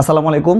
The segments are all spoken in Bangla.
আসসালামু আলাইকুম।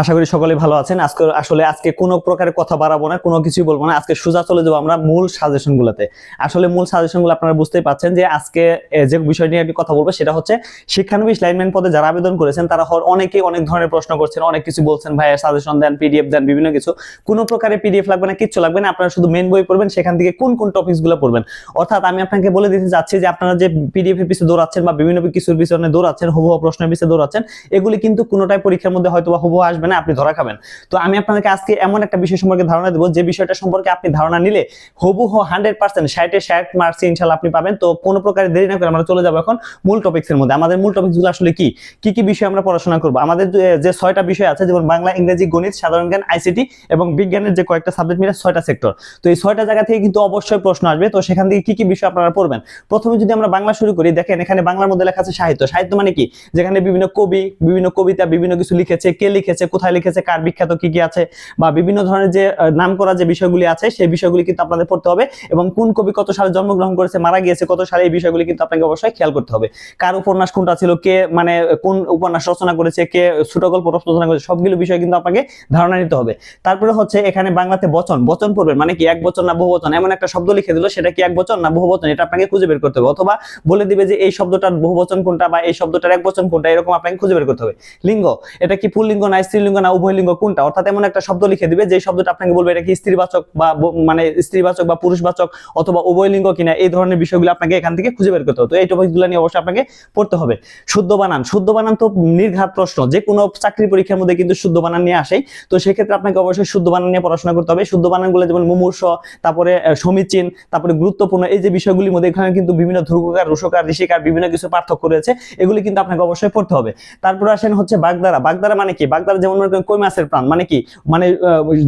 আশা করি সকলে ভালো আছেন। আজকে আসলে আজকে কোনো প্রকারের কথা বাড়াবো না, কোনো কিছুই বলব না। আজকে সোজা চলে যাব আমরা মূল সাজেশন গুলোতে আসলে মূল সাজেশনগুলো আপনারা বুঝতেই পারছেন যে আজকে যে বিষয় নিয়ে আমি কথা বলব সেটা হচ্ছে শিক্ষানবিশ লাইনম্যান পদে যারা আবেদন করেছেন, তারা অনেকেই অনেক ধরনের প্রশ্ন করছেন, অনেক কিছু বলছেন ভাই সাজেশন দেন, পিডিএফ দেন, বিভিন্ন কিছু। কোনো প্রকারের পিডিএফ লাগবে না, কিচ্ছু লাগবে না। আপনারা শুধু মেন বই পড়বেন, সেখান থেকে কোন কোন টপিকসগুলো পড়বেন। অর্থাৎ আমি আপনাকে বলে দিতে যাচ্ছি যে আপনারা যে পিডিএফ এর পিছনে দৌড়াচ্ছেন বা বিভিন্ন কিছুর পিছনে দৌড়াচ্ছেন, হুবহু প্রশ্নের পিছনে দৌড়াচ্ছেন, এগুলি কিন্তু কোনোটাই পরীক্ষার মধ্যে হয়তো হুবহু আসবে না, আপনি ধরা খাবেন। তো আমি আপনাদেরকে আজকে এমন একটা বিষয় সম্পর্কে ধারণা দেবো, যে বিষয়টা সম্পর্কে আপনি ধারণা নিলে হুবহু হান্ড্রেড পার্সেন্ট ষাটে ষাট মার্কস ইনশাল্লাহ আপনি পাবেন। তো কোনো প্রকার দেরি না করে আমরা চলে যাব এখন মূল টপিক্স এর মধ্যে। আমাদের মূল টপিক্সগুলো আসলে কি? কি কি বিষয় আমরা পড়াশোনা করব? আমাদের যে ছয়টা বিষয় আছে, যেমন বাংলা, ইংরেজি, গণিত, সাধারণ জ্ঞান আইসিটি এবং বিজ্ঞানের যে কয়েকটা সাবজেক্ট মিলে ছয়টা সেক্টর তো এই ছয়টা জায়গা থেকে কিন্তু অবশ্যই প্রশ্ন আসবে। তো সেখান থেকে কি কি বিষয় আপনারা পড়বেন? প্রথমে যদি আমরা বাংলা শুরু করি, দেখেন এখানে বাংলার মধ্যে লেখা আছে সাহিত্য। সাহিত্য মানে কি? যেখানে বিভিন্ন কবি, বিভিন্ন কবিতা, বিভিন্ন কিছু লিখেছে, কে লিখেছে, কোথায় লিখেছে, কার বিখ্যাত, কি কি আছে, বা বিভিন্ন ধরনের যে নাম করা যে বিষয়গুলি আছে, সেই বিষয়গুলি কিন্তু আপনাদের পড়তে হবে এবং কোন কবি কত সালে জন্মগ্রহণ করেছে, মারা গিয়েছে, কত সালে এই বিষয়গুলি কিন্তু আপনাকে অবশ্যই খেয়াল করতে হবে। কার উপন্যাস কোনটা ছিল, কে মানে কোন উপন্যাস রচনা করেছে, কে ছোট গল্প রচনা করেছে, সবগুলো বিষয় কিন্তু আপনাকে ধারণা নিতে হবে। তারপরে হচ্ছে এখানে বাংলাতে বচন বচন পড়বেন মানে কি, এক বচন না বহু বচন, এমন একটা শব্দ লিখে দিল, সেটা কি এক বচন না বহু বচন, এটা আপনাকে খুঁজে বের করতে হবে, অথবা বলে দিবে যে এই শব্দটার বহু বচন কোনটা বা এই শব্দটার এক বচন কোনটা, এরকম আপনাকে খুঁজে বের করতে হবে। লিঙ্গ এটা কি পুল্লিঙ্গ না স্ত্রীলিঙ্গ না উভয় লিঙ্গ কোনটা? অর্থাৎ এমন একটা শব্দ লিখে দিবে যে শব্দটা আপনাকে বলবে এটা কি স্ত্রীবাচক বা মানে স্ত্রীবাচক বা পুরুষবাচক অথবা উভয় লিঙ্গ কিনা, এই ধরনের বিষয়গুলো আপনাকে এখান থেকে খুঁজে বের করতে হবে। তো এই টপিকগুলো নিয়ে অবশ্যই আপনাকে পড়তে হবে। শুদ্ধ বানান। শুদ্ধ বানান তো নির্ঘাত প্রশ্ন। যে কোনো চাকরি পরীক্ষার মধ্যে কিন্তু শুদ্ধ বানান নিয়ে আসেই। তো সেক্ষেত্রে আপনাকে অবশ্যই শুদ্ধ বানান নিয়ে পড়াশোনা করতে হবে। শুদ্ধ বানানগুলো যেমন মুমূর্ষ, তারপরে সমীচীন, তারপরে গুরুত্বপূর্ণ, এই যে বিষয়গুলির মধ্যে এখানে কিন্তু বিভিন্ন ধ্রুবকার, রুশকার, ঋষিকার বিভিন্ন কিছু পার্থক্য রয়েছে, এগুলি কিন্তু আপনাকে অবশ্যই পড়তে হবে। তারপরে আসেন হচ্ছে বাগদারা। বাগদারা বাগদারা মানে কি? বাগদারা যেমন মনে করেন কই মাছের প্রাণ মানে কি? মানে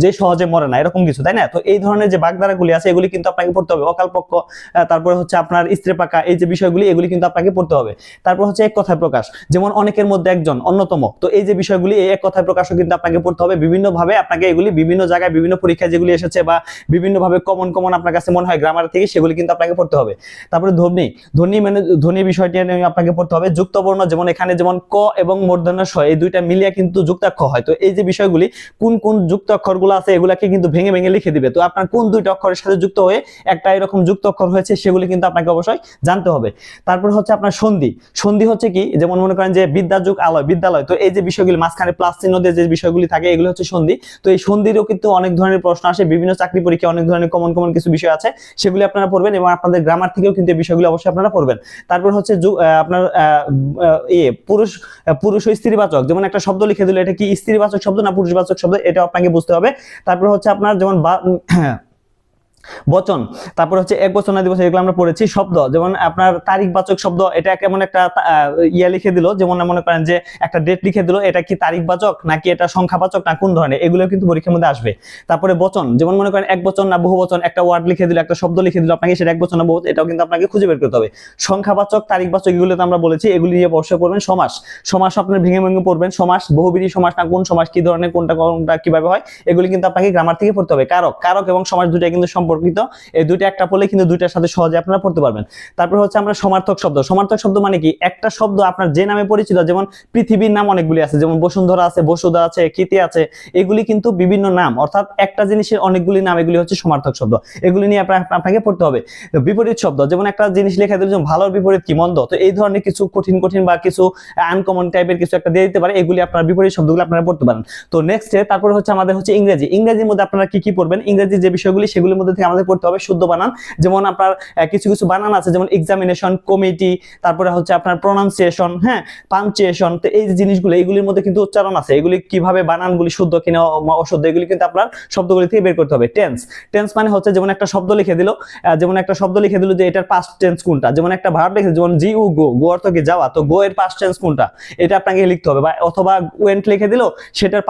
যে সহজে মরে না, এরকম কিছু, তাই না? তো এই ধরনের যে বাগদারাগুলি আছে, এগুলি কিন্তু আপনাকে পড়তে হবে। অকালপক্ষ তারপরে হচ্ছে আপনার স্ত্রী পাকা, এই যে বিষয়গুলি, এগুলি কিন্তু আপনাকে পড়তে হবে। তারপর হচ্ছে এক কথায় প্রকাশ, যেমন অনেকের মধ্যে একজন, অন্যতম, তো এই যে বিষয়গুলি, এই এক কথায় প্রকাশও কিন্তু আপনাকে পড়তে হবে। বিভিন্ন ভাবে আপনাকে এগুলি বিভিন্ন জায়গায়, বিভিন্ন পরীক্ষায় যেগুলি এসেছে বা বিভিন্ন ভাবে কমন কমন আপনার কাছে মনে হয় গ্রামার থেকে, সেগুলি কিন্তু আপনাকে পড়তে হবে। তারপরে ধ্বনি ধ্বনি মানে ধ্বনি বিষয়টি আপনাকে পড়তে হবে। যুক্তবর্ণ, যেমন এখানে যেমন ক এবং মূর্ধন্য স, এই দুইটা মিলিয়ে কিন্তু যুক্তাক্ষর হয়। তো এই যে বিষয়গুলি, কোন কোন যুক্ত অক্ষরগুলো আছে, এগুলাকে কিন্তু ভেঙে ভেঙে লিখে দিবে। তো আপনার কোন দুইটা অক্ষরের সাথে যুক্ত হয়ে একটা এরকম যুক্ত অক্ষর হয়েছে, সেগুলি কিন্তু আপনাকে অবশ্যই জানতে হবে। তারপর হচ্ছে আপনার সন্ধি। সন্ধি হচ্ছে কি যেমন মনে করেন যে বিদ্যাযুগ আলয় বিদ্যালয়। তো এই যে বিষয়গুলি, মাঝখানে প্লাস চিহ্ন দিয়ে যে বিষয়গুলি থাকে, এগুলো হচ্ছে সন্ধি। তো এই সন্ধিরও কিন্তু অনেক ধরনের প্রশ্ন আসে, বিভিন্ন চাকরি পরীক্ষা অনেক ধরনের কমন কমন কিছু বিষয় আছে, সেগুলি আপনারা পড়বেন এবং আপনাদের গ্রামার থেকেও কিন্তু এই বিষয়গুলো অবশ্যই আপনারা পড়বেন। তারপর হচ্ছে আপনার ইয়ে পুরুষ পুরুষ ও স্ত্রীবাচক। যেমন একটা শব্দ লিখে দিল, এটা কি স্ত্রীবাচক শব্দ না পুরুষবাচক শব্দ, এটা আপনাকে বুঝতে হবে। তারপর হচ্ছে আপনার যেমন বচন। তারপর হচ্ছে এক বচন দিবস এগুলো আমরা পড়েছি, শব্দ। যেমন আপনার তারিখবাচক শব্দ, এটা কেমন একটা ইয়া লিখে দিল? যেমন মনে করেন যে একটা ডেট লিখে দিল, এটা কি তারিখবাচক, নাকি এটা সংখ্যাবাচক, না কোন ধরনের? এগুলো কিন্তু পরীক্ষার মধ্যে আসবে। তারপরে বচন। যেমন মনে করেন এক বচন না বহু বচন, একটা ওয়ার্ড লিখে দিল, একটা শব্দ লিখে দিল, আপনাকে সেটা এক বচন না বহু এটাও কিন্তু আপনাকে খুঁজে বের করতে হবে। সংখ্যাবাচক, তারিখবাচক এগুলো তো আমরা বলেছি, এগুলি নিয়ে অবশ্যই পড়বেন সমাস। সমাস আপনার ভেঙে ভেঙে পড়বেন, সমাস, বহুবিধি সমাস, না কোন সমাস, কি ধরনের, কোনটা কোনটা, কীভাবে হয়, এগুলি কিন্তু আপনাকে গ্রামার থেকে পড়তে হবে। কারক কারক এবং সমাস দুটাই কিন্তু সম্পর্কিত, এই দুইটা একটা পড়লে কিন্তু দুইটার সাথে সহজে আপনারা পড়তে পারবেন। তারপর হচ্ছে আমরা সমার্থক শব্দ। সমার্থক শব্দ মানে কি? একটা শব্দ আপনার যে নামে পরিচিত, যেমন পৃথিবীর নাম অনেকগুলি আছে, যেমন বসুন্ধরা আছে, বসুধা আছে কীর্তি আছে, এগুলি কিন্তু বিভিন্ন নাম। অর্থাৎ একটা জিনিসের অনেকগুলি নাম, এগুলি হচ্ছে সমার্থক শব্দ। এগুলি নিয়ে আপনাকে পড়তে হবে। বিপরীত শব্দ, যেমন একটা জিনিস লেখা দিল, যেমন ভালোর বিপরীত কি, মন্দ? তো এই ধরনের কিছু কঠিন কঠিন বা কিছু আনকমন টাইপের কিছু একটা দিয়ে দিতে পারে, এগুলি আপনার বিপরীত শব্দগুলো আপনারা পড়তে পারেন। তো নেক্সট তারপরে হচ্ছে আমাদের হচ্ছে ইংরেজি। ইংরেজির মধ্যে আপনারা কি কি পড়বেন? ইংরেজি যে বিষয়গুলি, সেগুলির মধ্যে থেকে আমাদের পড়তে হবে শুদ্ধ বানান। যেমন আপনার কিছু কিছু বানান আছে, যেমন এক্সামিনেশন কমিটি তারপরে হচ্ছে আপনার প্রনাউন্সিয়েশন হ্যাঁ পাঞ্চুয়েশন তো এই যে জিনিসগুলো এইগুলির মধ্যে কিন্তু উচ্চারণ আছে। এগুলি কীভাবে বানানগুলি শুদ্ধ কিনা অশুদ্ধ, এগুলি কিন্তু আপনার শব্দগুলি থেকে বের করতে হবে। টেন্স টেন্স মানে হচ্ছে যেমন একটা শব্দ লিখে দিল যেমন একটা শব্দ লিখে দিল যে এটার পাস্ট টেন্স কোনটা? যেমন একটা ভার্ব লিখে যেমন জি উ গো গো অর্থ কি যাওয়া? তো গো এর পাস্ট টেন্স কোনটা? এটা আপনাকে লিখতে হবে। বা অথবা ওয়েন্ট লিখে দিল, সেটার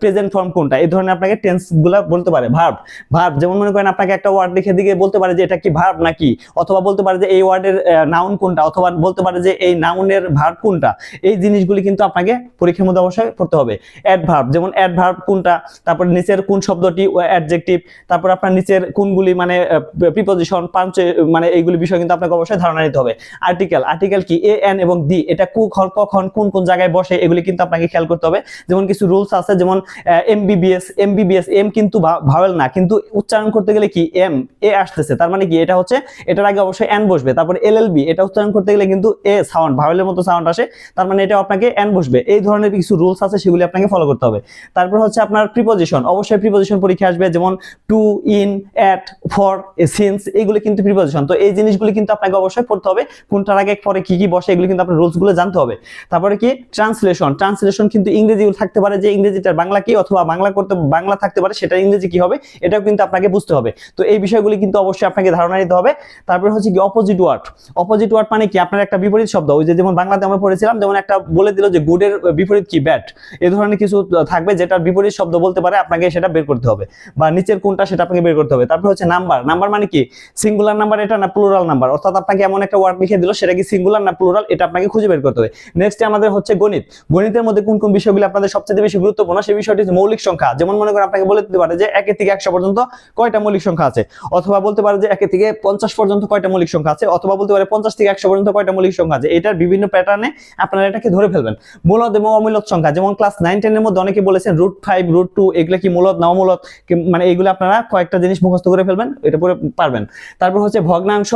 প্রেজেন্ট ফর্ম কোনটা? এই ধরনের আপনাকে টেন্সগুলা বলতে পারে ভার্ব ভার্ব যেমন মনে করেন আপনাকে আপনাকে একটা ওয়ার্ড লিখে দিকে বলতে পারে যে এটা কি ভার্ব নাকি? অথবা বলতে পারে যে এই ওয়ার্ডের নাউন কোনটা? অথবা বলতে পারে যে এই নাউনের ভার্ব কোনটা? এই জিনিসগুলি কিন্তু আপনাকে পরীক্ষার মধ্যে অবশ্যই পড়তে হবে। অ্যাডভার্ব যেমন অ্যাডভার্ব কোনটা? তারপর নিচের কোন শব্দটি অ্যাডজেক্টিভ তারপর আপনার নিচের কোনগুলি মানে প্রিপোজিশন পাঞ্চ মানে এইগুলি বিষয় কিন্তু আপনাকে অবশ্যই ধারণা নিতে হবে। আর্টিকেল আর্টিকেল কি? এ এন এবং দি এটা কখন কখন, কোন কোন জায়গায় বসে, এগুলি কিন্তু আপনাকে খেয়াল করতে হবে। যেমন কিছু রুলস আছে, যেমন এমবিবিএস এমবিবিএস এম কিন্তু ভাওয়েল না, কিন্তু উচ্চারণ করতে গেলে কি এম এ আসতেছে। তার মানে কি? এটা হচ্ছে, এটার আগে অবশ্যই এন বসবে। তারপর এল এল বি এটা উচ্চারণ করতে গেলে কিন্তু এ সাউন্ড ভাওয়েলের মতো সাউন্ড আসে। তার মানে এটা আপনাকে এন বসবে। এই ধরনের কিছু রুলস আছে, সেগুলি আপনাকে ফলো করতে হবে। তারপর হচ্ছে আপনার প্রিপোজিশন অবশ্যই প্রিপোজিশন পরীক্ষা আসবে, যেমন to in at for since এগুলো কিন্তু প্রিপোজিশন তো এই জিনিসগুলি কিন্তু আপনাকে অবশ্যই পড়তে হবে। কোনটার আগে পরে কি কি বসে, এগুলো কিন্তু আপনার রুলসগুলো জানতে হবে। তারপরে কি? ট্রান্সলেশন ট্রান্সলেশন কিন্তু ইংরেজি থাকতে পারে যে ইংরেজিটার বাংলা কি? অথবা বাংলা করতে, বাংলা থাকতে পারে সেটা ইংরেজি কি হবে? এটাও কিন্তু আপনাকে বুঝতে হবে। তো এই বিষয়গুলি কিন্তু অবশ্যই আপনাকে ধারণা নিতে হবে। তারপরে হচ্ছে কি অপোজিট ওয়ার্ড অপোজিট ওয়ার্ড মানে কি? আপনার একটা বিপরীত শব্দ। ওই যে যেমন বাংলাতে আমরা পড়েছিলাম, যেমন একটা বলে দিল যে গুডের বিপরীত কি? ব্যাড এই ধরনের কিছু থাকবে যেটার বিপরীত শব্দ বলতে পারে, আপনাকে সেটা বের করতে হবে। বা নিচের কোনটা সেটা আপনাকে বের করতে হবে। তারপর হচ্ছে নাম্বার নাম্বার মানে কি? সিঙ্গুলার নাম্বার এটা না প্লুরাল নাম্বার অর্থাৎ আপনাকে এমন একটা ওয়ার্ড লিখে দিল, সেটা কি সিঙ্গুলার না প্লুরাল এটা আপনাকে খুঁজে বের করতে হবে। নেক্সট আমাদের হচ্ছে গণিত। গণিতের মধ্যে কোন কোন বিষয়গুলো আপনাদের সবচেয়ে বেশি গুরুত্বপূর্ণ, সেই বিষয়টি মৌলিক সংখ্যা। যেমন মনে করেন, আপনাকে বলে দিতে পারে যে একের থেকে একশো পর্যন্ত কয়টা মৌলিক আছে। অথবা বলতে পারে যে একের থেকে পঞ্চাশ পর্যন্ত কয়টা মৌলিক সংখ্যা আছে, অথবা বলতে পারে পঞ্চাশ থেকে একশো পর্যন্ত কয়টা মৌলিক সংখ্যা আছে। এটার বিভিন্ন প্যাটার্নে আপনারা এটাকে ধরে ফেলবেন। মূলত এবং অমূলত সংখ্যা, যেমন ক্লাস নাইন টেনের মধ্যে অনেকে বলেছেন রুট ফাইভ রুট টু এগুলো কি মূলত না অমূলত মানে এইগুলো আপনারা কয়েকটা জিনিস মুখস্থ করে ফেলবেন, এটা পরে পারবেন। তারপর হচ্ছে ভগ্নাংশ,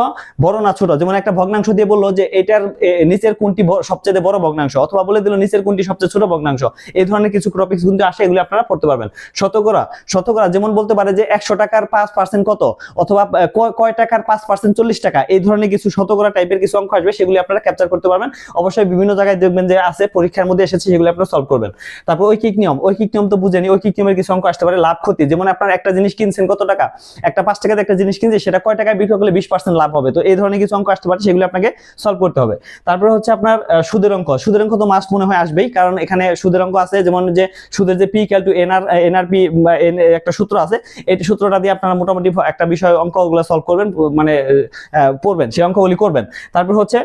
বড় না ছোট? যেমন একটা ভগ্নাংশ দিয়ে বলল যে এটার নিচের কোনটি সবচেয়ে বড় ভগ্নাংশ? অথবা বলে দিল নিচের কোনটি সবচেয়ে ছোট ভগ্নাংশ? এই ধরনের কিছু টপিক্স কিন্তু আসে, এগুলো আপনারা পড়তে পারবেন। শতকরা শতকরা যেমন বলতে পারে যে একশো টাকার পাঁচ পার্সেন্ট কত? অথবা কয়- টাকার পাঁচ পার্সেন্ট চল্লিশ টাকা? এই ধরনের কিছু শতকরা টাইপের কিছু অঙ্ক আসবে, সেগুলি আপনারা ক্যাপচার করতে পারবেন। অবশ্যই বিভিন্ন জায়গায় দেখবেন যে আছে, পরীক্ষার মধ্যে এসেছে, সেগুলো আপনারা সলভ করবেন। তারপর ঐকিক নিয়ম ঐকিক নিয়ম তো বুঝেনি, ঐকিক নিয়মের কিছু অঙ্ক আসতে পারে, লাভ, ক্ষতি। যেমন আপনার একটা জিনিস কিনছেন কত টাকা? একটা পাঁচ টাকাতে একটা জিনিস কিনছে সেটা কয় টাকায় বিক্রি করলে বিশ পার্সেন্ট লাভ হবে? তো এই ধরনের কিছু অঙ্ক আসতে পারে, সেগুলো আপনাকে সলভ করতে হবে। তারপরে হচ্ছে আপনার সুদের অঙ্ক সুদের অঙ্ক তো মাস্ট মনে হয় আসবেই, কারণ এখানে সুদের অঙ্ক আছে, যেমন যে সুদের যে P equal to NR NRP একটা সূত্র আছে, এই সূত্রটা দিয়ে আপনারা মোটামুটি একটা বিষয় অঙ্কগুলো সলভ করবেন মানে পড়বেন, সেই অঙ্কগুলি করবেন। তারপর হচ্ছে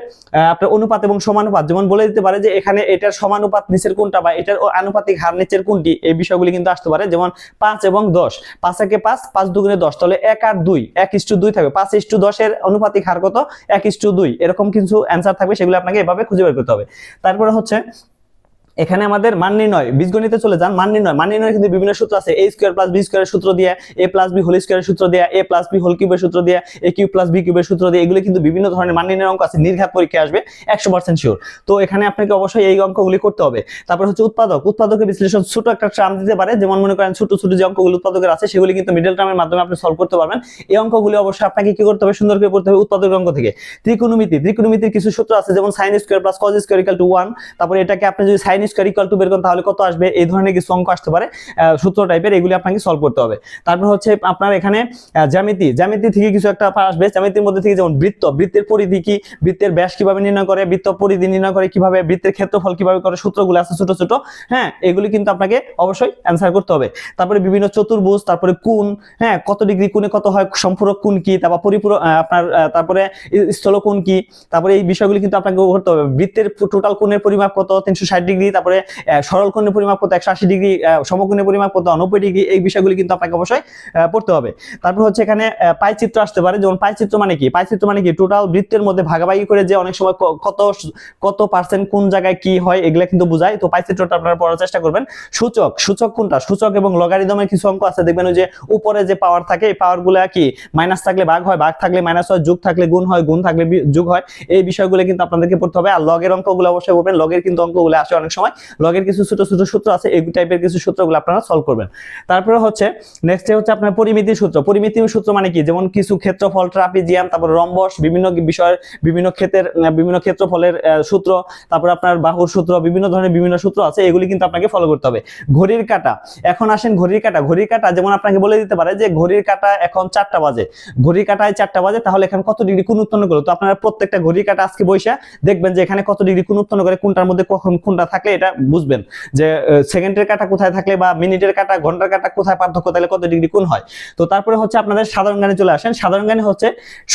আপনার অনুপাত এবং সমানুপাত, যেমন বলে দিতে পারে যে এখানে এটার সমানুপাত নিচের কোনটা বা এটার আনুপাতিক হার নিচের কোনটি, এই বিষয়গুলি কিন্তু আসতে পারে। যেমন পাঁচ এবং দশ, পাঁচ একে পাঁচ পাঁচ দুগুণে দশ, তাহলে এক আর দুই, এক ইস্টু দুই থাকবে। পাঁচ ইস্টু দশের অনুপাতিক হার কত? এক ইস্টু দুই, এরকম কিছু অ্যান্সার থাকবে, সেগুলো আপনাকে এভাবে খুঁজে বের করতে হবে। তারপরে হচ্ছে এখানে আমাদের মান নির্ণয়, বীজগণিতে চলে যান, মান নির্ণয়। মান নির্ণয় কিন্তু বিভিন্ন সূত্র আছে এ স্কোয়ার প্লাস বি স্কোয়ারের সূত্র দিয়ে এ প্লাস বি হোল স্কোয়ারের সূত্র দিয়ে এ প্লাস বি হোল কিউবের সূত্র দিয়ে এ কিউব প্লাস বি কিউবের সূত্র দিয়ে, এগুলো কিন্তু বিভিন্ন ধরনের মান নির্ণয় অঙ্ক আছে, নির্ঘাত পরীক্ষায় আসবে, একশো পার্সেন্ট শিওর তো এখানে আপনাকে অবশ্যই এই অঙ্কগুলি করতে হবে। তারপর হচ্ছে উৎপাদক, উৎপাদকের বিশ্লেষণ ছোট একটা ট্রাম দিতে পারে, যেমন মনে করেন ছোট ছোট যে অঙ্কগুলো উৎপাদকের আছে, সেগুলি কিন্তু মিডল টার্মের মাধ্যমে আপনি সলভ করতে পারবেন। এই অঙ্কগুলি অবশ্যই আপনাকে কি করতে হবে? সুন্দর করে পড়তে হবে উৎপাদকের অঙ্ক থেকে। ত্রিকোণমিতি, ত্রিকোণমিতির কিছু সূত্র আছে, যেমন sine square plus cos square equal to one তারপরে এটাকে আপনি যদি সাইন স্কোয়ার ইকাল টু বের করেন, তাহলে কত আসবে? এই ধরনের কিছু অঙ্ক আসতে পারে। সূত্র টাইপের এগুলি আপনাকে সলভ করতে হবে। তারপর হচ্ছে আপনার এখানে জ্যামিতি। জ্যামিতি থেকে কিছু একটা আসবে। জ্যামিতির মধ্যে থেকে যেমন বৃত্ত, বৃত্তের পরিধি কি? বৃত্তের ব্যাস কীভাবে নির্ণয় করে? বৃত্ত পরিধি নির্ণয় করে কীভাবে? বৃত্তের ক্ষেত্রফল কীভাবে করে? সূত্রগুলো আছে ছোট ছোট। হ্যাঁ এগুলি কিন্তু আপনাকে অবশ্যই অ্যান্সার করতে হবে। তারপরে বিভিন্ন চতুর্ভুজ, তারপরে কোণ। হ্যাঁ কত ডিগ্রি কোণে কত হয়? সম্পূরক কোণ কি? তারপর পরিপূরক আপনার তারপরে স্থল কোণ কি? তারপরে এই বিষয়গুলি কিন্তু আপনাকে করতে হবে। বৃত্তের টোটাল কোণের পরিমাপ কত? তিনশো ষাট ডিগ্রি তারপরে আহ, সরল কোণের পরিমাপ কত? একশো আশি ডিগ্রি সমকোণের পরিমাপ কত? নব্বই ডিগ্রি এই বিষয়গুলি কিন্তু আপনাকে অবশ্যই পড়তে হবে। তারপর হচ্ছে এখানে আহ, পাই চিত্র আসতে পারে। যেমন পাই চিত্র মানে কি? পাই চিত্র মানে কি? টোটাল বৃত্তের মধ্যে ভাগাভাগি করে যে অনেক সময় কত কত পার্সেন্ট কোন জায়গায় কি হয় এগুলা কিন্তু বোঝায়। তো পাই চিত্রটা আপনারা পড়ার চেষ্টা করবেন। সূচক সূচক কোনটা? সূচক এবং লগারিদমের কিছু অঙ্ক আছে। দেখবেন যে উপরে যে পাওয়ার থাকে এই পাওয়ারগুলা কি? মাইনাস থাকলে ভাগ হয় ভাগ থাকলে মাইনাস হয় যোগ থাকলে গুণ হয় গুণ থাকলে যোগ হয়। এই বিষয়গুলো কিন্তু আপনাদেরকে পড়তে হবে। আর লগের অঙ্কগুলো অবশ্যই পড়বেন। লগের কিন্তু অঙ্কগুলো আসে অনেক সময় লগের কিছু ছোট ছোট সূত্র আছে, এই টাইপের কিছু সূত্রগুলো আপনারা সলভ করবেন। তারপরে হচ্ছে নেক্সট হচ্ছে আপনার পরিমিতির সূত্র। পরিমিতির সূত্র মানে কি? যেমন কিছু ক্ষেত্রফল ট্রাপিজিয়াম তারপর রম্বস, বিভিন্ন বিষয়ের, বিভিন্ন ক্ষেত্রের বিভিন্ন ক্ষেত্রফলের সূত্র, তারপর আপনার বাহুর সূত্র, বিভিন্ন ধরনের বিভিন্ন সূত্র আছে, এগুলি কিন্তু আপনাকে ফলো করতে হবে। ঘড়ির কাটা। এখন আসেন ঘড়ির কাটা। ঘড়ির কাটা যেমন আপনাকে বলে দিতে পারে যে ঘড়ির কাটা এখন চারটা বাজে। ঘড়ির কাটায় চারটা বাজে, তাহলে এখানে কত ডিগ্রি কোন উৎপন্ন করল? তো আপনারা প্রত্যেকটা ঘড়ির কাটা আজকে বৈশা দেখবেন যে এখানে কত ডিগ্রি কোন উৎপন্ন করে, কোনটার মধ্যে কখন কোনটা থাকলে এটা বুঝবেন যে সেকেন্ডের কাটা কোথায় থাকলে বা মিনিটের কাটা, ঘণ্টার কাটা কোথায় পার্থক্য তাহলে কত ডিগ্রি কোন হয়? তো তারপরে হচ্ছে আপনাদের সাধারণ জ্ঞানে চলে আসেন। সাধারণ জ্ঞানে হচ্ছে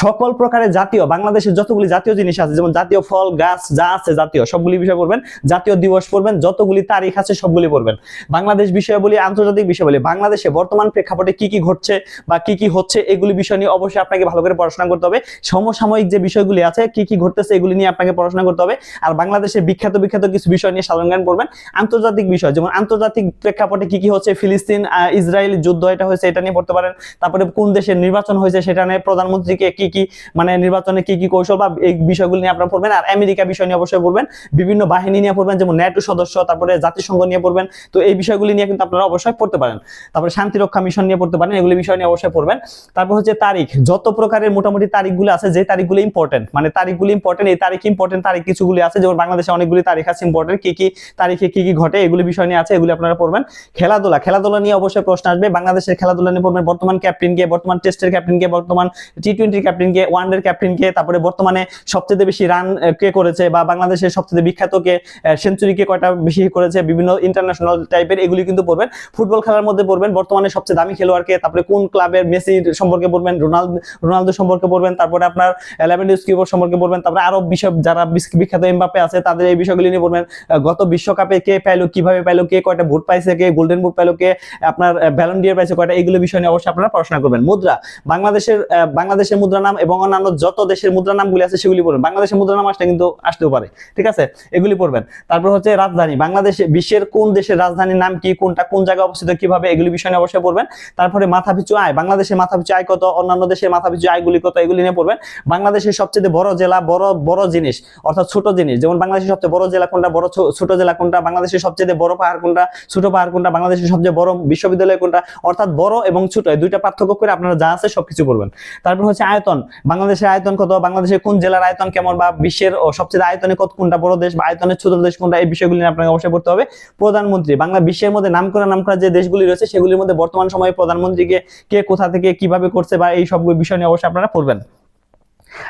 সকল প্রকারের জাতীয়, বাংলাদেশের যতগুলি জাতীয় জিনিস আছে, যেমন জাতীয় ফল, গাছ, যা আছে জাতীয়, সবগুলি বিষয় পড়বেন। জাতীয় দিবস পড়বেন, যতগুলি তারিখ আছে সবগুলি পড়বেন। বাংলাদেশ বিষয় বলি, আন্তর্জাতিক বিষয় বলি, বাংলাদেশে বর্তমান প্রেক্ষাপটে কি কি ঘটছে বা কি কি হচ্ছে এগুলি বিষয় নিয়ে অবশ্যই আপনাকে ভালো করে পড়াশোনা করতে হবে। সমসাময়িক যে বিষয়গুলি আছে, কি কি ঘটতেছে এগুলি নিয়ে আপনাকে পড়াশোনা করতে হবে। আর বাংলাদেশের বিখ্যাত বিখ্যাত কিছু বিষয় নিয়ে সাধারণ জ্ঞান পড়বেন। আন্তর্জাতিক বিষয়, যেমন আন্তর্জাতিক প্রেক্ষাপটে কি কি হচ্ছে, ফিলিস্তিন ইসরায়েল যুদ্ধ এটা হয়েছে, এটা নিয়ে পড়তে পারেন। তারপরে কোন দেশের নির্বাচন হয়েছে, সেটা নিয়ে প্রধানমন্ত্রীকে কি কি মানে নির্বাচনে কি কি কৌশল বা এই বিষয়গুলি নিয়ে আপনারা পড়বেন। আর আমেরিকা বিষয় নিয়ে অবশ্যই পড়বেন। বিভিন্ন বাহিনী নিয়ে পড়বেন, যেমন ন্যাটো সদস্য, তারপরে জাতিসংঘ নিয়ে পড়বেন। তো এই বিষয়গুলি নিয়ে কিন্তু আপনারা অবশ্যই পড়তে পারেন। তারপরে শান্তিরক্ষা মিশন নিয়ে পড়তে পারেন, এগুলি বিষয় নিয়ে অবশ্যই পড়বেন। তারপর হচ্ছে তারিখ। যত প্রকারের মোটামুটি তারিখগুলো আছে, যে তারিখগুলো ইম্পর্টেন্ট মানে তারিখগুলো ইম্পর্টেন্ট এই তারিখ ইম্পর্টেন্ট তারিখ কিছুগুলি আছে, যেমন বাংলাদেশে অনেকগুলি তারিখ আছে ইম্পর্টেন্ট কি কি তারিখে কি কি ঘটে, এগুলি বিষয় নিয়ে আছে, এগুলি আপনারা পড়বেন। খেলাধুলা খেলাধুলা নিয়ে অবশ্যই প্রশ্ন আসবে। বাংলাদেশের খেলাধুলা নিয়ে পড়বেন, বর্তমান ক্যাপ্টেন কে, বর্তমান টেস্টের ক্যাপ্টেন কে, বর্তমান টি টোয়েন্টির ক্যাপ্টেন কে ওয়ানডের ক্যাপ্টেন কে, তারপরে বর্তমানে সবচেয়ে বেশি রান কে করেছে বা বাংলাদেশের সবচেয়ে বিখ্যাত কে সেঞ্চুরি কে কয়টা বেশি করেছে, বিভিন্ন ইন্টারন্যাশনাল টাইপের এগুলি কিন্তু পড়বেন। ফুটবল খেলার মধ্যে পড়বেন, বর্তমানে সবচেয়ে দামি খেলোয়াড়কে, তারপরে কোন ক্লাবের মেসি সম্পর্কে পড়বেন, রোনাল্ডো রোনালদো সম্পর্কে পড়বেন, তারপরে আপনার লেভেন্ডোস্কিউর সম্পর্কে পড়বেন, তারপরে আরও বিষয়, যারা বিখ্যাত এমবাপে আছে, তাদের এই বিষয়গুলি নিয়ে পড়বেন। গত বিশ্বকাপে কে পাইলো, কীভাবে পাইলো, কে কয়টা ভোট পাইছে, কে গোল্ডেন বুট পাইলো, কে আপনার ব্যালন ডিয়ার পাইছে, কয়টা, এইগুলো বিষয় নিয়ে অবশ্যই আপনারা পড়াশোনা করবেন। মুদ্রা, বাংলাদেশের বাংলাদেশের মুদ্রা নাম এবং অন্যান্য যত দেশের মুদ্রা নামগুলি আছে সেগুলি পড়বেন বাংলাদেশের মুদ্রা নাম আসলে কিন্তু আসতেও পারে, ঠিক আছে? এগুলি পড়বেন। তারপর হচ্ছে রাজধানী, বাংলাদেশে, বিশ্বের কোন দেশের রাজধানীর নাম কি, কোনটা, কোন জায়গায় অবস্থিত, কীভাবে, এগুলি বিষয় নিয়ে অবশ্যই পড়বেন। তারপরে মাথাপিছু আয়, বাংলাদেশের মাথাপিছু আয় কত, অন্যান্য দেশের মাথাপিছু আয়গুলি কত, এগুলি নিয়ে পড়বেন। বাংলাদেশের সবচেয়ে বড় জেলা, বড় বড় জিনিস, অর্থাৎ ছোট জিনিস, যেমন বাংলাদেশের সবচেয়ে বড় জেলা কোনটা, বড় ছোট জেলা কোনটা, বাংলাদেশের সবচেয়ে বড় পাহাড় কোনটা, ছোট পাহাড় কোনটা, বাংলাদেশের সবচেয়ে বড় বিশ্ববিদ্যালয় কোনটা, অর্থাৎ বড় এবং ছোট দুইটা পার্থক্য করে আপনারা যা আছে সবকিছু পড়বেন তারপর হচ্ছে আয়তন, বাংলাদেশের আয়তন কত, বাংলাদেশের কোন জেলার আয়তন কেমন বা বিশ্বের সবচেয়ে আয়তনে কত কোনটা বড় দেশ বা আয়তনের ছোট দেশ কোনটা, এই বিষয়গুলি নিয়ে আপনাকে অবশ্যই পড়তে হবে। প্রধানমন্ত্রী, বাংলা বিশ্বের মধ্যে নাম করা নাম করা যে দেশগুলি রয়েছে, সেগুলির মধ্যে বর্তমান সময়ে প্রধানমন্ত্রীকে কে কোথা থেকে কীভাবে করছে বা এই সব বিষয় নিয়ে অবশ্যই আপনারা পড়বেন।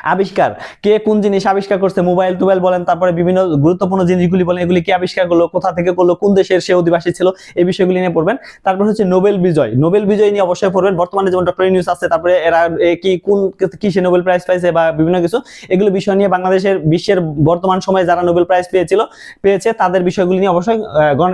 আবিষ্কার? কে কোন জিনিস আবিষ্কার করছে? মোবাইল, টোবাইল বলেন, তারপরে বিভিন্ন গুরুত্বপূর্ণ জিনিসগুলি বলেন, এগুলি কে আবিষ্কার করল? কোথা থেকে করল? কোন দেশের সে অধিবাসী ছিল? এই বিষয়গুলি নিয়ে পড়বেন। তারপর হচ্ছে নোবেল বিজয়। নোবেল বিজয় নিয়ে অবশ্যই পড়বেন। বর্তমানে যেমন ডক্টর নিউজ আছে, তারপরে এরা কি, কোন কিসে নোবেল প্রাইজ পাইছে বা বিভিন্ন কিছু, এগুলো বিষয় নিয়ে বাংলাদেশের বিশ্বের বর্তমান সময়ে যারা নোবেল প্রাইজ পেয়েছিল, পেয়েছে, তাদের বিষয়গুলি নিয়ে অবশ্যই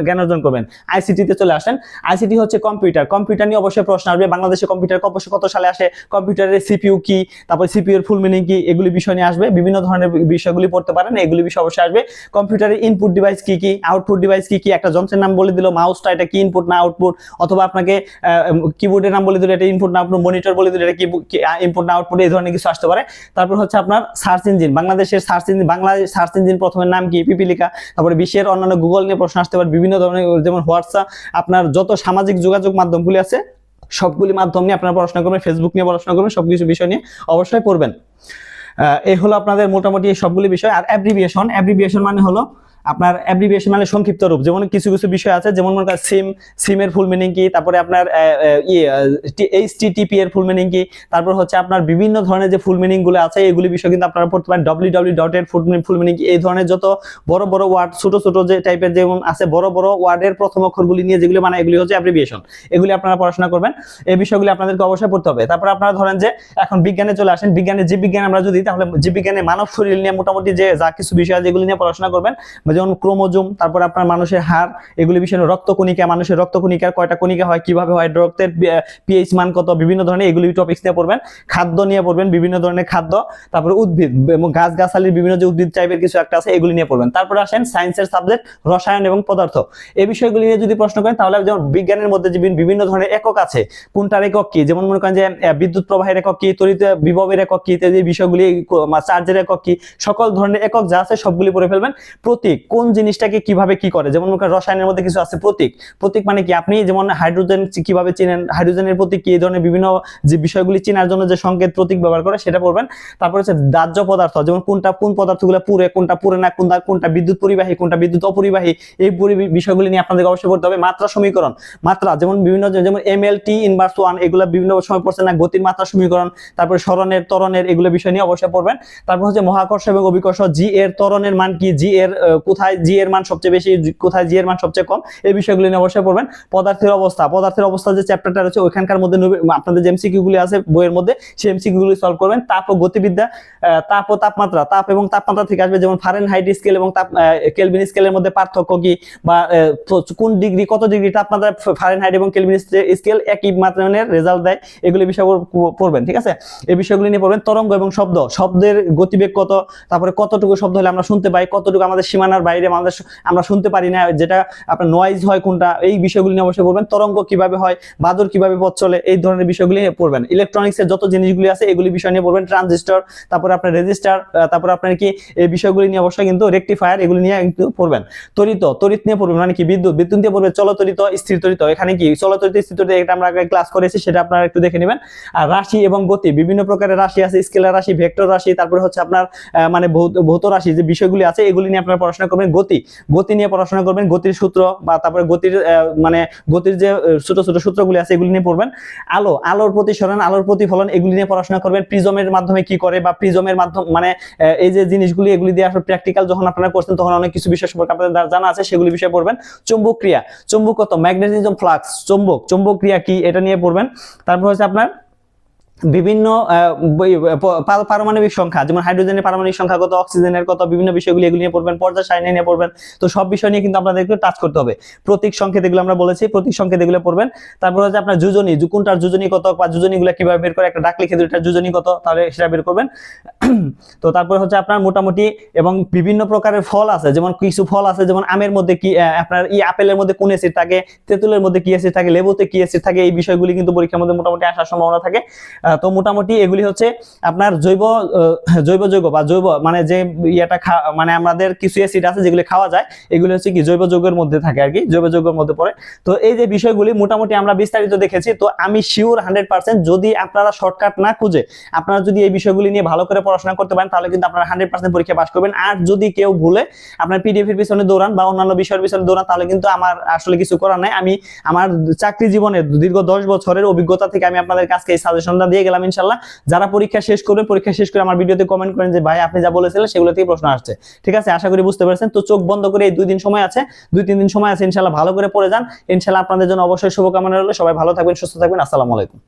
জ্ঞান- অর্জন করবেন। আইসিটিতে চলে আসেন। আইসিটি হচ্ছে কম্পিউটার। কম্পিউটার নিয়ে অবশ্যই প্রশ্ন আসবে। বাংলাদেশে কম্পিউটার কত সালে আসে? কম্পিউটারের সিপিউ কি? তারপর সিপিইউ এর ফুল মিনিং কি এগুলি বিষয় নিয়ে আসবে, বিভিন্ন ধরনের বিষয়গুলি পড়তে পারেন, এগুলি বিষয় অবশ্যই আসবে। কম্পিউটারের ইনপুট ডিভাইস কি কি আউটপুট ডিভাইস কি কি, একটা যন্ত্রের নাম বলে দিল মাউসটা এটা কি ইনপুট না আউটপুট অথবা আপনাকে কিবোর্ডের নাম বলে দিল, এটা ইনপুট না আউটপুট মনিটর বলে দিল, এটা কি ইনপুট না আউটপুট এই ধরনের কিছু আসতে পারে। তারপর হচ্ছে আপনার সার্চ ইঞ্জিন বাংলাদেশের search engine Bangladesh search engine প্রথমের নাম কি পিপিলিকা তারপরে বিশ্বের অন্যান্য গুগল নিয়ে প্রশ্ন আসতে পারে, বিভিন্ন ধরনের, যেমন হোয়াটসঅ্যাপ, আপনার যত সামাজিক যোগাযোগ মাধ্যমগুলি আছে সবগুলি মাধ্যম নিয়ে আপনারা পড়াশোনা করবেন ফেসবুক নিয়ে পড়াশোনা করবেন, সবকিছু বিষয় নিয়ে অবশ্যই পড়বেন। এই হলো আপনাদের মোটামুটি সবগুলি বিষয়। আর অ্যাব্রিভিয়েশন অ্যাব্রিভিয়েশন মানে হলো আপনার অ্যাব্রিভিয়েশন মানে সংক্ষিপ্ত রূপ। যেমন কিছু কিছু বিষয় আছে, যেমন মনে করেন সিম সিমের ফুল মিনিং কি, তারপরে আপনার ইয়ে এইচ টিটিপি এর ফুল মিনিং কি, তারপর হচ্ছে আপনার বিভিন্ন ধরনের যে ফুল মিনিংগুলো আছে, এগুলি বিষয় কিন্তু আপনারা পড়তে পারেন ডব্লিউ ডব্লিউ ডট এর ফুল মিনিং এই ধরনের যত বড় বড় ওয়ার্ড ছোট ছোট যে টাইপের যেমন আছে, বড় বড় ওয়ার্ডের প্রথম অক্ষরগুলি নিয়ে যেগুলি মানে এগুলি হচ্ছে অ্যাব্রিভিয়েশন এগুলি আপনারা পড়াশোনা করবেন। এই বিষয়গুলি আপনাদেরকে অবশ্যই পড়তে হবে। তারপর আপনারা ধরেন যে এখন বিজ্ঞানে চলে আসেন বিজ্ঞানের জীববিজ্ঞান আমরা যদি তাহলে জীববিজ্ঞানে মানব শরীর নিয়ে মোটামুটি যে যা কিছু বিষয় এগুলি নিয়ে পড়াশোনা করবেন। যেমন ক্রোমোজোম, তারপর আপনার মানুষের হার এগুলি বিষয় রক্তকণিকা মানুষের রক্তকণিকার কয়টা কণিকা হয়, কীভাবে হয়, রক্তের পিএইচ মান কত, বিভিন্ন ধরনের এগুলি টপিক্স নিয়ে পড়বেন। খাদ্য নিয়ে পড়বেন, বিভিন্ন ধরনের খাদ্য, তারপরে উদ্ভিদ, এবং গাছ গাছালির বিভিন্ন যে উদ্ভিদ টাইপের কিছু একটা আছে, এগুলি নিয়ে পড়বেন। তারপরে আসেন সায়েন্সের সাবজেক্ট রসায়ন এবং পদার্থ। এই বিষয়গুলি নিয়ে যদি প্রশ্ন করেন, তাহলে যেমন বিজ্ঞানের মধ্যে যে বিভিন্ন- ধরনের একক আছে, কোনটার একক কি? যেমন মনে করেন যে বিদ্যুৎ প্রবাহের একক কি, তড়িৎ বিভবের একক কি, ইত্যাদি বিষয়গুলি চার্জের একক কি, সকল ধরনের একক যা আছে সবগুলি পড়ে ফেলবেন। প্রতীক কোন জিনিসটাকে কীভাবে কি করে? যেমন রসায়নের মধ্যে কিছু আছে প্রতীক। প্রতীক মানে কি? আপনি যেমন হাইড্রোজেন কীভাবে চিনেন, হাইড্রোজেনের প্রতীক কি? এই ধরনের বিভিন্ন যে বিষয়গুলি চেনার জন্য যে সংকেত প্রতীক ব্যবহার করে সেটা পড়বেন। তারপর হচ্ছে দাহ্য পদার্থ, যেমন কোনটা, কোন পদার্থগুলো পুরে কোনটা পুরে না, কোনটা কোনটা বিদ্যুৎ পরিবাহী, কোনটা বিদ্যুৎ অপরিবাহী, এই বিষয়গুলি নিয়ে আপনাদের অবশ্যই পড়তে হবে। মাত্রা সমীকরণ, মাত্রা, যেমন বিভিন্ন যেমন M L T inverse one এগুলো বিভিন্ন সময় পড়ছে না, গতির মাত্রা সমীকরণ, তারপর স্মরণের ত্বরণের এগুলো বিষয় নিয়ে অবশ্যই পড়বেন। তারপর হচ্ছে মহাকর্ষ এবং অভিকর্ষ জি এর তরণের মান কি? জি এর কোথায় জি এর মান সবচেয়ে বেশি কোথায় জি এর মান সবচেয়ে কম, এই বিষয়গুলি নিয়ে অবশ্যই পড়বেন। পদার্থের অবস্থা পদার্থের অবস্থা যে চ্যাপ্টারটা রয়েছে ওইখানকার মধ্যে আপনাদের যে এমসিকিউ গুলি আছে, বইয়ের মধ্যে, সেই এমসিকিউ গুলি সলভ করবেন। তাপ ও গতিবিদ্যা তাপ ও তাপমাত্রা, তাপ এবং তাপমাত্রা থেকে আসবে, যেমন ফারেন হাইট স্কেল এবং তাপ কেলভিন স্কেলের মধ্যে পার্থক্য কি? বা কোন ডিগ্রি কত ডিগ্রি তাপমাত্রা ফারেন হাইট এবং কেলভিন স্কেল একই মাত্রানের রেজাল্ট দেয়? এগুলি বিষয় পড়- পড়বেন, ঠিক আছে? এই বিষয়গুলি নিয়ে পড়বেন। তরঙ্গ এবং শব্দ, শব্দের গতিবেগ কত? তারপরে কতটুকু শব্দ হলে আমরা শুনতে পাই? কতটুকু আমাদের সীমানার বাইরে আমাদের আমরা শুনতে পারি না, যেটা আপনার নয়েজ হয় কোনটা, এই বিষয়গুলি নিয়ে অবশ্যই পড়বেন তরঙ্গ কীভাবে হয়, বাদর কীভাবে পথ চলে, এই ধরনের বিষয়গুলি পড়বেন। ইলেকট্রনিক্সের যত জিনিসগুলি আছে, এগুলি বিষয় নিয়ে পড়বেন। ট্রানজিস্টর তারপরে আপনার রেজিস্টার তারপরে আপনার কি, এই বিষয়গুলি নিয়ে অবশ্যই কিন্তু রেকটিফায়ার এগুলি নিয়ে কিন্তু পড়বেন। তরিত তড়িৎ নিয়ে পড়বেন মানে কি, বিদ্যুৎ। বিদ্যুৎ নিয়ে পড়বে চলতরিত স্থির তরিত এখানে কি চলতরিত স্থির তরিত এটা আমরা আগে ক্লাস করেছি, সেটা আপনারা একটু দেখে নেবেন। আর রাশি এবং গতি, বিভিন্ন প্রকারের রাশি আছে স্কেলার রাশি ভেক্টর রাশি, তারপরে হচ্ছে আপনার মানে ভৌত রাশি যে বিষয়গুলি আছে, এগুলি নিয়ে আপনারা পড়াশোনা করবেন গতি। গতি নিয়ে পড়াশোনা করবেন, গতির সূত্র বা তারপরে গতির মানে গতির যে ছোট ছোট সূত্রগুলি আছে, এগুলি নিয়ে পড়বেন। আলো, আলোর প্রতিসরণ আলোর প্রতিফলন, এগুলি নিয়ে পড়াশোনা করবেন। প্রিজমের মাধ্যমে কি করে বা প্রিজমের মাধ্যমে মানে এই যে জিনিসগুলি, এগুলি দিয়ে আসলে প্র্যাকটিক্যাল যখন আপনারা করছেন, তখন অনেক কিছু বিষয় সম্পর্কে আপনাদের জানা আছে, সেগুলি বিষয়ে পড়বেন। চুম্বক ক্রিয়া চুম্বকত ম্যাগনেটিজম ফ্লাক্স চুম্বক। চুম্বক ক্রিয়া কি? এটা নিয়ে পড়বেন। তারপর হচ্ছে আপনার বিভিন্ন পারমাণবিক সংখ্যা, যেমন হাইড্রোজেনের পারমাণবিক সংখ্যা কত, অক্সিজেনের কত, বিভিন্ন বিষয়গুলি এগুলি নিয়ে পড়বেন, পর্যায় সারণী নিয়ে পড়বেন। তো সব বিষয় নিয়ে কিন্তু আপনাদেরকে টাচ করতে হবে। প্রতীক সংকেত এগুলো আমরা বলেছি, প্রতীক সংকেত এগুলো পড়বেন। তারপর হচ্ছে আপনার যোজনী কোনটার যোজনী কত বা যোজনীগুলো কীভাবে বের করে, একটা ডাক লিখে দুইটার যোজনী কত, তাহলে সেটা বের করবেন। তো তারপর হচ্ছে আপনার মোটামুটি, এবং বিভিন্ন প্রকারের ফল আছে, যেমন কিছু ফল আছে, যেমন আমের মধ্যে কি আপনার ই আপেলের মধ্যে কোন অ্যাসিড থাকে, তেঁতুলের মধ্যে কি অ্যাসিড থাকে, লেবুতে কি অ্যাসিড থাকে, এই বিষয়গুলি কিন্তু পরীক্ষার মধ্যে মোটামুটি আসার সম্ভাবনা থাকে। তো মোটামুটি এগুলি হচ্ছে আপনার জৈব জৈব যৌগ বা জৈব মানে যে ইয়েটা মানে আমাদের কিছু অ্যাসিড আছে যেগুলি খাওয়া যায়, এগুলি হচ্ছে কি জৈব যৌগের মধ্যে থাকে আর কি, জৈব যৌগের মধ্যে পড়ে। তো এই যে বিষয়গুলি মোটামুটি আমরা বিস্তারিত দেখেছি, তো আমি শিওর হান্ড্রেড পার্সেন্ট যদি আপনারা শর্টকাট না খুঁজে, আপনারা যদি এই বিষয়গুলি নিয়ে ভালো করে পড়াশোনা করতে পারেন, তাহলে কিন্তু আপনারা হান্ড্রেড পার্সেন্ট পরীক্ষা পাস করবেন। আর যদি কেউ ভুলে আপনার পিডিএফ এর পিছনে দৌড়ান বা অন্যান্য বিষয়ের পিছনে দৌড়ান, তাহলে কিন্তু আমার আসলে কিছু করার নাই। আমি আমার চাকরি জীবনের দীর্ঘ দশ বছরের অভিজ্ঞতা থেকে আমি আপনাদের কাছে এই সাজেশনটা দিয়ে গেলাম ইনশাল্লাহ যারা পরীক্ষা শেষ করবে পরীক্ষা শেষ করে আমার ভিডিওতে কমেন্ট করেন যে, ভাই, আপনি যা বলেছিলেন সেগুলোতেই প্রশ্ন আসছে। ঠিক আছে? আশা করি বুঝতে পারছেন। তো চোখ বন্ধ করে এই দুই দিন সময় আছে। দুই, তিন দিন সময় আছে ইনশাল্লাহ ভালো করে পড়ে যান। ইনশাল্লাহ আপনাদের জন্য অবশ্যই শুভকামনা রইল। সবাই ভালো থাকবেন, সুস্থ থাকবেন। আসসালামু আলাইকুম।